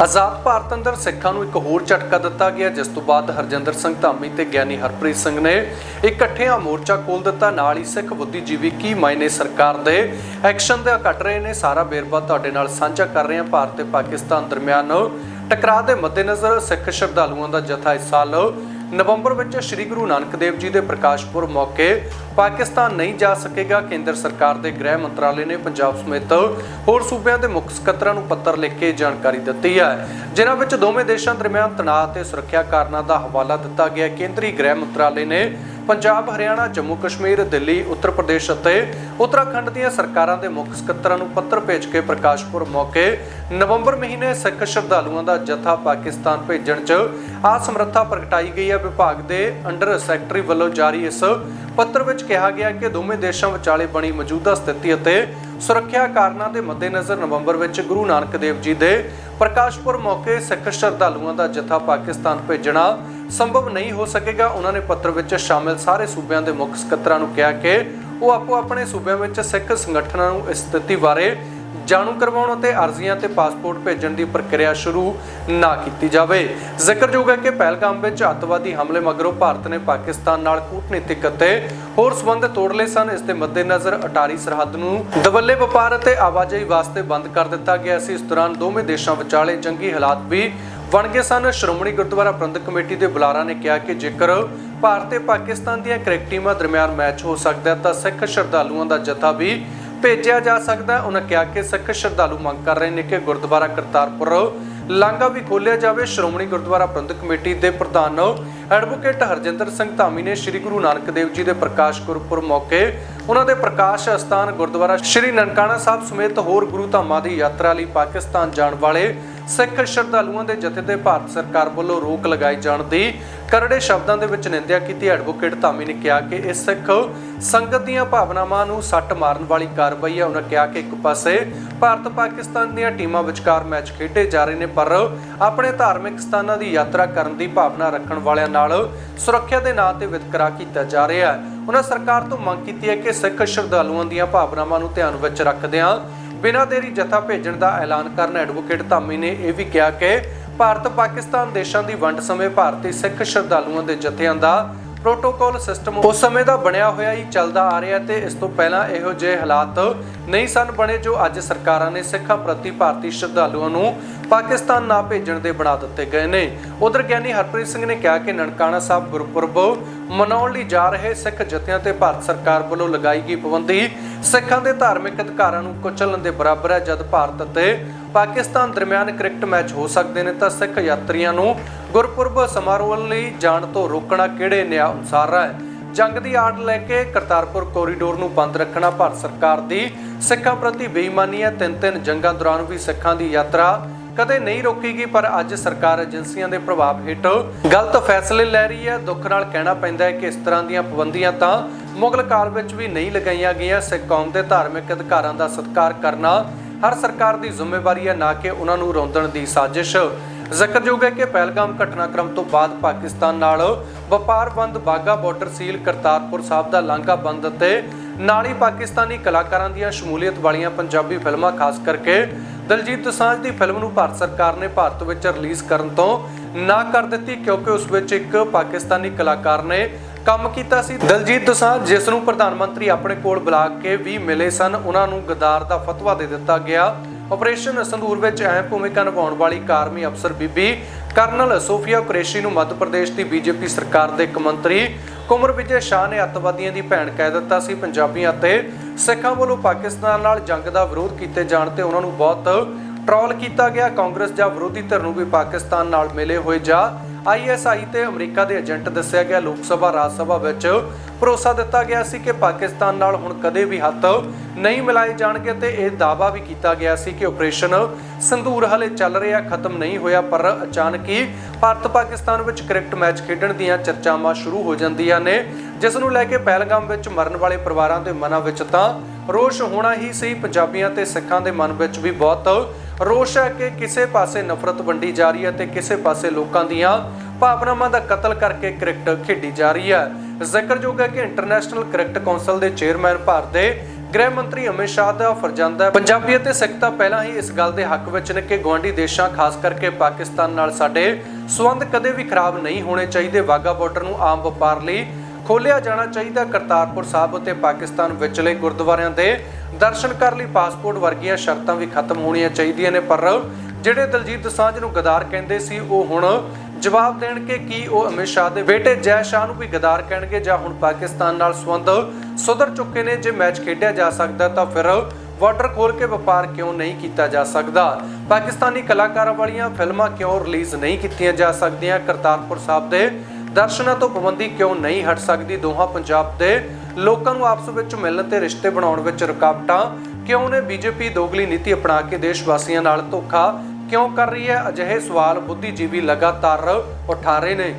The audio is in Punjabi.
ਆਜ਼ਾਦ ਭਾਰਤ ਅੰਦਰ ਸਿੱਖਾਂ ਨੂੰ ਇੱਕ ਹੋਰ ਝਟਕਾ ਦਿੱਤਾ ਗਿਆ, ਜਿਸ ਤੋਂ ਬਾਅਦ ਹਰਜਿੰਦਰ ਸਿੰਘ ਧਾਮੀ ਤੇ ਗਿਆਨੀ ਹਰਪ੍ਰੀਤ ਸਿੰਘ ਨੇ ਇਕੱਠਿਆਂ ਮੋਰਚਾ ਖੋਲ ਦਿੱਤਾ। ਨਾਲ ਹੀ ਸਿੱਖ ਬੁੱਧੀਜੀਵੀ ਕੀ ਮਾਇਨੇ ਸਰਕਾਰ ਦੇ ਐਕਸ਼ਨ ਦਾ ਕੱਟ ਰਹੇ ਨੇ। ਸਾਰਾ ਬੇਰਬਾ ਤੁਹਾਡੇ ਨਾਲ ਸਾਂਝਾ ਕਰ ਰਹੇ। ਹਾਂ ਭਾਰਤ ਤੇ ਪਾਕਿਸਤਾਨ ਦਰਮਿਆਨ ਟਕਰਾਅ ਦੇ ਮੱਦੇਨਜ਼ਰ ਸਿੱਖ ਸ਼ਰਧਾਲੂਆਂ ਦਾ ਜਥਾ ਇਸ ਸਾਲ ਨਵੰਬਰ ਵਿੱਚ ਸ੍ਰੀ ਗੁਰੂ ਨਾਨਕ ਦੇਵ ਜੀ ਦੇ ਪ੍ਰਕਾਸ਼ ਪੁਰਬ ਮੌਕੇ ਪਾਕਿਸਤਾਨ ਨਹੀਂ ਜਾ ਸਕੇਗਾ, ਕੇਂਦਰ ਸਰਕਾਰ ਦੇ ਗ੍ਰਹਿ ਮੰਤਰਾਲੇ ਨੇ ਪੰਜਾਬ ਸਮੇਤ ਹੋਰ ਸੂਬਿਆਂ ਦੇ ਮੁੱਖ ਸਕੱਤਰਾਂ ਨੂੰ ਪੱਤਰ ਲਿਖ ਕੇ ਜਾਣਕਾਰੀ ਦਿੱਤੀ ਹੈ। ਜਿਨ੍ਹਾਂ ਵਿੱਚ ਦੋਵੇਂ ਦੇਸ਼ਾਂ ਦਰਮਿਆਨ ਤਣਾਅ ਅਤੇ ਸੁਰੱਖਿਆ ਕਾਰਨਾਂ ਦਾ ਹਵਾਲਾ ਦਿੱਤਾ ਗਿਆ। ਕੇਂਦਰੀ ਗ੍ਰਹਿ ਮੰਤਰਾਲੇ ਨੇ ਪੰਜਾਬ, ਹਰਿਆਣਾ, ਜੰਮੂ, ਕਸ਼ਮੀਰ, ਦਿੱਲੀ, ਉੱਤਰ ਪ੍ਰਦੇਸ਼ ਅਤੇ ਉੱਤਰਾਖੰਡ ਦੀਆਂ ਸਰਕਾਰਾਂ ਦੇ ਮੁੱਖ ਸਕੱਤਰਾਂ ਨੂੰ ਪੱਤਰ ਭੇਜ ਕੇ ਪ੍ਰਕਾਸ਼ ਪੁਰਬ ਮੌਕੇ ਨਵੰਬਰ ਮਹੀਨੇ ਸਿੱਖ ਸ਼ਰਧਾਲੂਆਂ ਦਾ ਜਥਾ ਪਾਕਿਸਤਾਨ ਭੇਜਣ 'ਚ ਅਸਮਰੱਥਾ ਪ੍ਰਗਟਾਈ ਗਈ ਹੈ। ਵਿਭਾਗ ਦੇ ਅੰਡਰ ਸੈਕਟਰੀ ਵੱਲੋਂ ਜਾਰੀ ਇਸ ਪੱਤਰ ਵਿੱਚ ਕਿਹਾ ਗਿਆ ਕਿ ਦੋਵੇਂ ਦੇਸ਼ਾਂ ਵਿਚਾਲੇ ਬਣੀ ਮੌਜੂਦਾ ਸਥਿਤੀ ਅਤੇ ਸੁਰੱਖਿਆ ਕਾਰਨਾਂ ਦੇ ਮੱਦੇਨਜ਼ਰ ਨਵੰਬਰ ਵਿੱਚ ਗੁਰੂ ਨਾਨਕ ਦੇਵ ਜੀ ਦੇ ਪ੍ਰਕਾਸ਼ ਪੁਰਬ ਮੌਕੇ ਸਿੱਖ ਸ਼ਰਧਾਲੂਆਂ ਦਾ ਜਥਾ ਪਾਕਿਸਤਾਨ ਭੇਜਣਾ ਸੰਭਵ ਨਹੀਂ ਹੋ ਸਕੇਗਾ। ਉਹਨਾਂ ਨੇ ਪੱਤਰ ਵਿੱਚ ਸ਼ਾਮਿਲ ਸਾਰੇ ਸੂਬਿਆਂ ਦੇ ਮੁੱਖ ਸਕੱਤਰਾਂ ਨੂੰ ਕਿਹਾ ਕਿ ਉਹ ਆਪੋ ਆਪਣੇ ਸੂਬਿਆਂ ਵਿੱਚ ਸਿੱਖ ਸੰਗਠਨਾਂ ਨੂੰ ਇਸ ਸਥਿਤੀ ਬਾਰੇ ਜਾਣੂ ਕਰਵਾਉਣ ਅਤੇ ਅਰਜ਼ੀਆਂ ਤੇ ਪਾਸਪੋਰਟ ਭੇਜਣ ਦੀ ਪ੍ਰਕਿਰਿਆ ਸ਼ੁਰੂ ਨਾ ਕੀਤੀ ਜਾਵੇ। ਜ਼ਿਕਰਯੋਗ ਹੈ ਕਿ ਪਹਿਲਗਾਮ ਵਿੱਚ ਅੱਤਵਾਦੀ ਹਮਲੇ ਮਗਰੋਂ ਭਾਰਤ ਨੇ ਪਾਕਿਸਤਾਨ ਨਾਲ ਕੂਟਨੀਤਿਕ ਅਤੇ ਹੋਰ ਸਬੰਧ ਤੋੜ ਲਏ ਸਨ। ਇਸ ਦੇ ਮੱਦੇਨਜ਼ਰ ਅਟਾਰੀ ਸਰਹੱਦ ਨੂੰ ਦਵੱਲੇ ਵਪਾਰ ਅਤੇ ਆਵਾਜਾਈ ਵਾਸਤੇ ਬੰਦ ਕਰ ਦਿੱਤਾ ਗਿਆ ਸੀ। ਇਸ ਦੌਰਾਨ ਦੋਵੇਂ ਦੇਸ਼ਾਂ ਵਿਚਾਲੇ ਜੰਗੀ ਹਾਲਾਤ ਵੀ ਬਣ ਗਏ ਸਨ। ਸ਼੍ਰੋਮਣੀ ਗੁਰਦੁਆਰਾ ਪ੍ਰਬੰਧਕ ਕਮੇਟੀ ਦੇ ਬੁਲਾਰਾ ਨੇ ਕਿਹਾ ਕਿ ਜੇਕਰ ਭਾਰਤ ਤੇ ਪਾਕਿਸਤਾਨ ਦੀਆਂ ਕ੍ਰਿਕਟ ਟੀਮਾਂ ਦਰਮਿਆਨ ਮੈਚ ਹੋ ਸਕਦਾ ਹੈ, ਤਾਂ ਸਿੱਖ ਸ਼ਰਧਾਲੂਆਂ ਦਾ ਜਥਾ ਵੀ ਭੇਜਿਆ ਜਾ ਸਕਦਾ ਉਹਨਾਂ ਕਿਹਾ ਕਿ ਸਿੱਖ ਸ਼ਰਧਾਲੂ ਮੰਗ ਕਰ ਰਹੇ ਨੇ ਕਿ ਗੁਰਦੁਆਰਾ ਕਰਤਾਰਪੁਰ ਲਾਂਘਾ ਵੀ ਖੋਲ੍ਹਿਆ ਜਾਵੇ। ਸ਼੍ਰੋਮਣੀ ਗੁਰਦੁਆਰਾ ਪ੍ਰਬੰਧਕ ਕਮੇਟੀ ਦੇ ਪ੍ਰਧਾਨ ਐਡਵੋਕੇਟ ਹਰਜਿੰਦਰ ਸਿੰਘ ਧਾਮੀ ਨੇ ਸ੍ਰੀ ਗੁਰੂ ਨਾਨਕ ਦੇਵ ਜੀ ਦੇ ਪ੍ਰਕਾਸ਼ ਗੁਰਪੁਰ ਮੌਕੇ ਉਹਨਾਂ ਦੇ ਪ੍ਰਕਾਸ਼ ਅਸਥਾਨ ਗੁਰਦੁਆਰਾ ਸ੍ਰੀ ਨਨਕਾਣਾ ਸਾਹਿਬ ਸਮੇਤ ਹੋਰ ਗੁਰੂ ਧਾਮਾਂ ਦੀ ਯਾਤਰਾ ਲਈ ਪਾਕਿਸਤਾਨ ਜਾਣ ਵਾਲੇ ਸਿੱਖ ਸ਼ਰਧਾਲੂਆਂ ਦੇ ਜਥੇ ਤੇ ਭਾਰਤ ਸਰਕਾਰ ਵੱਲੋਂ ਰੋਕ ਲਗਾਈ ਜਾਣ ਦੀ ਕਰੜੇ ਸ਼ਬਦਾਂ ਦੇ ਵਿੱਚ ਨਿੰਦਿਆ ਕੀਤੀ। ਐਡਵੋਕੇਟ ਧਾਮੀ ਨੇ ਕਿਹਾ ਕਿ ਇਹ ਸਿੱਖ ਸੰਗਤ ਦੀਆਂ ਭਾਵਨਾਵਾਂ ਨੂੰ ਸੱਟ ਮਾਰਨ ਵਾਲੀ ਕਾਰਵਾਈ ਹੈ। ਉਹਨਾਂ ਕਿਹਾ ਕਿ ਇੱਕ ਪਾਸੇ ਭਾਰਤ ਪਾਕਿਸਤਾਨ ਦੀਆਂ ਟੀਮਾਂ ਵਿਚਕਾਰ ਮੈਚ ਖੇਡੇ ਜਾ ਰਹੇ ਨੇ, ਪਰ ਆਪਣੇ ਧਾਰਮਿਕ ਸਥਾਨਾਂ ਦੀ ਯਾਤਰਾ ਕਰਨ ਦੀ ਭਾਵਨਾ ਰੱਖਣ ਵਾਲਿਆਂ ਨਾਲ ਸੁਰੱਖਿਆ ਦੇ ਨਾਂ ਤੇ ਵਿਤਕਰਾ ਕੀਤਾ ਜਾ ਰਿਹਾ ਹੈ। ਉਹਨਾਂ ਸਰਕਾਰ ਤੋਂ ਮੰਗ ਕੀਤੀ ਹੈ ਕਿ ਸਿੱਖ ਸ਼ਰਧਾਲੂਆਂ ਦੀਆਂ ਭਾਵਨਾਵਾਂ ਨੂੰ ਧਿਆਨ ਵਿੱਚ ਰੱਖਦਿਆਂ ਬਿਨਾਂ ਦੇਰੀ ਜਥਾ ਭੇਜਣ ਦਾ ਐਲਾਨ ਕਰਨ ਐਡਵੋਕੇਟ ਧਾਮੀ ਨੇ ਇਹ ਵੀ ਕਿਹਾ ਕਿ ਭਾਰਤ ਪਾਕਿਸਤਾਨ ਦੇਸ਼ਾਂ ਦੀ ਵੰਡ ਸਮੇਂ ਭਾਰਤੀ ਸਿੱਖ ਸ਼ਰਧਾਲੂਆਂ ਦੇ ਜਥਿਆਂ ਦਾ ਪ੍ਰੋਟੋਕਾਲ ਸਿਸਟਮ ਉਸ ਸਮੇਂ ਦਾ ਬਣਿਆ ਹੋਇਆ ਹੀ ਚੱਲਦਾ ਆ ਰਿਹਾ ਤੇ ਇਸ ਤੋਂ ਪਹਿਲਾਂ ਇਹੋ ਜਿਹੇ ਹਾਲਾਤ ਨਹੀਂ ਸਨ ਬਣੇ ਜੋ ਅੱਜ ਸਰਕਾਰਾਂ ਨੇ ਸਿੱਖਾਂ ਪ੍ਰਤੀ ਭਾਰਤੀ ਸ਼ਰਧਾਲੂਆਂ ਨੂੰ ਪਾਕਿਸਤਾਨ ਨਾ ਭੇਜਣ ਦੇ ਬਣਾ ਦਿੱਤੇ ਗਏ ਨੇ। ਉਧਰ ਗਿਆਨੀ ਹਰਪ੍ਰੀਤ ਸਿੰਘ ਨੇ ਕਿਹਾ ਕਿ ਨਨਕਾਣਾ ਸਾਹਿਬ ਗੁਰਪੁਰਬ ਮਨਾਉਣ ਲਈ ਜਾ ਰਹੇ ਸਿੱਖ ਜਥਿਆਂ ਤੇ ਭਾਰਤ ਸਰਕਾਰ ਵੱਲੋਂ ਲਗਾਈ ਗਈ ਪਾਬੰਦੀ ਸਿੱਖਾਂ ਦੇ ਧਾਰਮਿਕ ਅਧਿਕਾਰਾਂ ਨੂੰ ਕੁਚਲਣ ਦੇ ਬਰਾਬਰ ਹੈ। ਜਦ ਭਾਰਤ ਅਤੇ ਪਾਕਿਸਤਾਨ ਦਰਮਿਆਨ ਕ੍ਰਿਕਟ ਮੈਚ ਹੋ ਸਕਦੇ ਨੇ ਤਾਂ ਸਿੱਖ ਯਾਤਰੀਆਂ ਨੂੰ ਗੁਰਪੁਰਬ ਸਮਾਰੋਹ ਲਈ ਜਾਣ ਤੋਂ ਰੋਕਣਾ ਕਿਹੜੇ ਨਿਆਂ ਅਨੁਸਾਰ ਹੈ? ਜੰਗ ਦੀ ਆੜ ਲੈ ਕੇ ਕਰਤਾਰਪੁਰ ਕੋਰੀਡੋਰ ਨੂੰ ਬੰਦ ਰੱਖਣਾ ਭਾਰਤ ਸਰਕਾਰ ਦੀ ਸਿੱਖਾਂ ਪ੍ਰਤੀ ਬੇਈਮਾਨੀ ਹੈ। ਤਿੰਨ ਤਿੰਨ ਜੰਗਾਂ ਦੌਰਾਨ ਵੀ ਸਿੱਖਾਂ ਦੀ ਯਾਤਰਾ ਕਦੇ ਨਹੀਂ ਰੋਕੀਗੀ, ਪਰ ਅੱਜ ਸਰਕਾਰ ਏਜੰਸੀਆਂ ਦੇ ਪ੍ਰਭਾਵ ਹੇਠ ਗਲਤ ਫੈਸਲੇ ਲੈ ਰਹੀ ਹੈ। ਦੁੱਖ ਨਾਲ ਕਹਿਣਾ ਪੈਂਦਾ ਹੈ ਕਿ ਇਸ ਤਰ੍ਹਾਂ ਦੀਆਂ ਪਾਬੰਦੀਆਂ ਤਾਂ ਮੁਗਲ ਕਾਲ ਵਿੱਚ ਵੀ ਨਹੀਂ ਲਗਾਈਆਂ ਗਈਆਂ ਸਿੱਖ ਕੌਮ ਦੇ ਧਾਰਮਿਕ ਅਧਿਕਾਰਾਂ ਦਾ ਸਤਿਕਾਰ ਕਰਨਾ ਹਰ ਸਰਕਾਰ ਦੀ ਜ਼ਿੰਮੇਵਾਰੀ ਹੈ, ਨਾ ਕਿ ਉਹਨਾਂ ਨੂੰ ਰੋਂਦਣ ਦੀ ਸਾਜ਼ਿਸ਼। ਜ਼ਿਕਰਯੋਗ ਹੈ ਕਿ ਪਹਿਲਗਾਮ ਘਟਨਾਕ੍ਰਮ ਤੋਂ ਬਾਅਦ ਪਾਕਿਸਤਾਨ ਨਾਲ ਵਪਾਰ ਬੰਦ ਬਾਗਾ ਬਾਰਡਰ ਸੀਲ ਕਰਤਾਰਪੁਰ ਸਾਹਿਬ ਦਾ ਲਾਂਘਾ ਬੰਦ ਅਤੇ ਨਾਲ ਹੀ ਪਾਕਿਸਤਾਨੀ ਕਲਾਕਾਰਾਂ ਦੀਆਂ ਸ਼ਮੂਲੀਅਤ ਵਾਲੀਆਂ ਪੰਜਾਬੀ ਫਿਲਮਾਂ, ਖਾਸ ਕਰਕੇ ਦਲਜੀਤ ਦੋਸਾਂਝ ਦੀ ਫਿਲਮ ਨੂੰ ਭਾਰਤ ਸਰਕਾਰ ਨੇ ਭਾਰਤ ਵਿੱਚ ਰਿਲੀਜ਼ ਕਰਨ ਤੋਂ ਨਾ ਕਰ ਦਿੱਤੀ ਕਿਉਂਕਿ ਉਸ ਵਿੱਚ ਇੱਕ ਪਾਕਿਸਤਾਨੀ ਕਲਾਕਾਰ ਨੇ ਕੰਮ ਕੀਤਾ ਸੀ। ਦਲਜੀਤ ਦੋਸਾਂਝ ਜਿਸ ਨੂੰ ਪ੍ਰਧਾਨ ਮੰਤਰੀ ਆਪਣੇ ਕੋਲ ਬੁਲਾ ਕੇ ਵੀ ਮਿਲੇ ਸਨ, ਉਹਨਾਂ ਨੂੰ ਗਦਾਰ ਦਾ ਫਤਵਾ ਦੇ ਦਿੱਤਾ ਗਿਆ। ਆਪਰੇਸ਼ਨ ਸੰਦੂਰ ਵਿੱਚ ਅਹਿਮ ਭੂਮਿਕਾ ਨਿਭਾਉਣ ਵਾਲੀ ਕਾਰਮੀ ਅਫਸਰ ਬੀਬੀ ਕਰਨਲ ਸੋਫੀਆ ਕੁਰੇਸ਼ੀ ਨੂੰ ਮੱਧ ਪ੍ਰਦੇਸ਼ ਦੀ ਬੀਜੇਪੀ ਸਰਕਾਰ ਦੇ ਇੱਕ ਮੰਤਰੀ ਕੁਮਰ ਵਿਜੇ ਸ਼ਾਹ ਨੇ ਅੱਤਵਾਦੀਆਂ ਦੀ ਭੈਣ ਕਹਿ ਦਿੱਤਾ ਸੀ। ਪੰਜਾਬੀਆਂ ਅਤੇ ਸਿੱਖਾਂ ਵੱਲੋਂ ਪਾਕਿਸਤਾਨ ਨਾਲ ਜੰਗ ਦਾ ਵਿਰੋਧ ਕੀਤੇ ਜਾਣ ਤੇ ਉਹਨਾਂ ਨੂੰ ਬਹੁਤ ਟ੍ਰੋਲ ਕੀਤਾ ਗਿਆ। ਕਾਂਗਰਸ ਜਾਂ ਵਿਰੋਧੀ ਧਿਰ ਨੂੰ ਵੀ ਪਾਕਿਸਤਾਨ ਨਾਲ ਮਿਲੇ ਹੋਏ ਜਾਂ ਆਈਐਸਆਈ ਤੇ ਅਮਰੀਕਾ ਦੇ ਏਜੰਟ ਦੱਸਿਆ ਗਿਆ, ਲੋਕ ਸਭਾ, ਰਾਜ ਸਭਾ ਵਿੱਚ ਭਰੋਸਾ ਦਿੱਤਾ ਗਿਆ ਸੀ ਕਿ ਪਾਕਿਸਤਾਨ ਨਾਲ ਹੁਣ ਕਦੇ ਵੀ ਹੱਥ ਨਹੀਂ ਮਿਲਾਏ ਜਾਣਗੇ ਤੇ ਇਹ ਦਾਅਵਾ ਵੀ ਕੀਤਾ ਗਿਆ ਸੀ ਕਿ ਆਪਰੇਸ਼ਨ ਸੰਦੂਰ ਹਲੇ ਚੱਲ ਰਿਹਾ, ਖਤਮ ਨਹੀਂ ਹੋਇਆ, ਪਰ ਅਚਾਨਕ ਹੀ ਭਾਰਤ ਪਾਕਿਸਤਾਨ ਵਿੱਚ ਕ੍ਰਿਕਟ ਮੈਚ ਖੇਡਣ ਦੀਆਂ ਚਰਚਾਵਾਂ ਸ਼ੁਰੂ ਹੋ ਜਾਂਦੀਆਂ ਨੇ, ਜਿਸ ਨੂੰ ਲੈ ਕੇ ਪਹਿਲਗਾਮ ਵਿੱਚ ਮਰਨ ਵਾਲੇ ਪਰਿਵਾਰਾਂ ਦੇ ਮਨਾਂ ਵਿੱਚ ਤਾਂ ਰੋਸ਼ ਹੋਣਾ ਹੀ ਸਹੀ ਪੰਜਾਬੀਆਂ ਤੇ ਸਿੱਖਾਂ ਦੇ ਮਨ ਵਿੱਚ ਵੀ ਬਹੁਤ ਰੋਸ਼ ਹੈ ਕਿ ਕਿਸੇ ਪਾਸੇ ਨਫ਼ਰਤ ਵੰਡੀ ਜਾ ਰਹੀ ਹੈ ਤੇ ਕਿਸੇ ਪਾਸੇ ਲੋਕਾਂ ਦੀਆਂ ਭਾਵਨਾਵਾਂ ਦਾ ਕਤਲ ਕਰਕੇ ਕ੍ਰਿਕਟ ਖੇਡੀ ਜਾ ਰਹੀ ਹੈ। ਜ਼ਿਕਰਯੋਗ ਹੈ ਕਿ ਇੰਟਰਨੈਸ਼ਨਲ ਕ੍ਰਿਕਟ ਕੌਂਸਲ ਦੇ ਚੇਅਰਮੈਨ ਭਾਰਤ ਦੇ ਗ੍ਰਹਿ ਮੰਤਰੀ ਅਮਿਤ ਸ਼ਾਹ ਦਾ ਫਰਜ਼ੰਦ ਹੈ। ਪੰਜਾਬੀ ਅਤੇ ਸਿੱਖ ਤਾਂ ਪਹਿਲਾਂ ਹੀ ਇਸ ਗੱਲ ਦੇ ਹੱਕ ਵਿੱਚ ਨੇ ਕਿ ਗਵਾਂਢੀ ਦੇਸ਼ਾਂ, ਖਾਸ ਕਰਕੇ ਪਾਕਿਸਤਾਨ ਨਾਲ ਸਾਡੇ ਸਬੰਧ ਕਦੇ ਵੀ ਖਰਾਬ ਨਹੀਂ ਹੋਣੇ ਚਾਹੀਦੇ। ਵਾਗਾ ਬਾਰਡਰ ਨੂੰ ਆਮ ਵਪਾਰ ਲਈ ਖੋਲਿਆ ਜਾਣਾ ਚਾਹੀਦਾ ਕਰਤਾਰਪੁਰ ਸਾਹਿਬ ਅਤੇ ਪਾਕਿਸਤਾਨ ਵਿਚਲੇ ਗੁਰਦੁਆਰਿਆਂ ਦੇ ਦਰਸ਼ਨ ਕਰਨ ਲਈ ਪਾਸਪੋਰਟ ਵਰਗੀਆਂ ਸ਼ਰਤਾਂ ਵੀ ਖਤਮ ਹੋਣੀਆਂ ਚਾਹੀਦੀਆਂ ਨੇ। ਪਰ ਜਿਹੜੇ ਦਲਜੀਤ ਦੋਸਾਂਝ ਨੂੰ ਗਦਾਰ ਕਹਿੰਦੇ ਸੀ, ਉਹ ਹੁਣ ਜਵਾਬ ਦੇਣਗੇ ਕਿ ਉਹ ਅਮਿਤ ਸ਼ਾਹ ਦੇ ਬੇਟੇ ਜੈ ਸ਼ਾਹ ਨੂੰ ਵੀ ਗਦਾਰ ਕਹਿਣਗੇ ਜਾਂ ਹੁਣ ਪਾਕਿਸਤਾਨ ਨਾਲ ਸੰਬੰਧ ਸੁਧਰ ਚੁੱਕੇ ਨੇ। ਜੇ ਮੈਚ ਖੇਡਿਆ ਜਾ ਸਕਦਾ ਤਾਂ ਫਿਰ ਬਾਰਡਰ ਖੋਲ ਕੇ ਵਪਾਰ ਕਿਉਂ ਨਹੀਂ ਕੀਤਾ ਜਾ ਸਕਦਾ? ਪਾਕਿਸਤਾਨੀ ਕਲਾਕਾਰਾਂ ਵਾਲੀਆਂ ਫਿਲਮਾਂ ਕਿਉਂ ਰਿਲੀਜ਼ ਨਹੀਂ ਕੀਤੀਆਂ ਜਾ ਸਕਦੀਆਂ? ਕਰਤਾਰਪੁਰ ਸਾਹਿਬ ਦੇ ਦਰਸ਼ਨਾਂ ਤੋਂ ਪਾਬੰਦੀ ਕਿਉਂ ਨਹੀਂ ਹਟ ਸਕਦੀ ਦੋਹਾਂ ਪੰਜਾਬ ਦੇ ਲੋਕਾਂ ਨੂੰ ਆਪਸ ਵਿੱਚ ਮਿਲਣ ਤੇ ਰਿਸ਼ਤੇ ਬਣਾਉਣ ਵਿੱਚ ਰੁਕਾਵਟਾਂ? ਕਿਉਂ ਨੇ ਬੀਜੇਪੀ ਦੋਗਲੀ ਨੀਤੀ ਅਪਣਾ ਕੇ ਦੇਸ਼ ਵਾਸੀਆਂ ਨਾਲ ਧੋਖਾ ਕਿਉਂ ਕਰ ਰਹੀ ਹੈ? ਅਜਿਹੇ ਸਵਾਲ ਬੁੱਧੀਜੀਵੀ ਲਗਾਤਾਰ ਉਠਾ ਰਹੇ ਨੇ।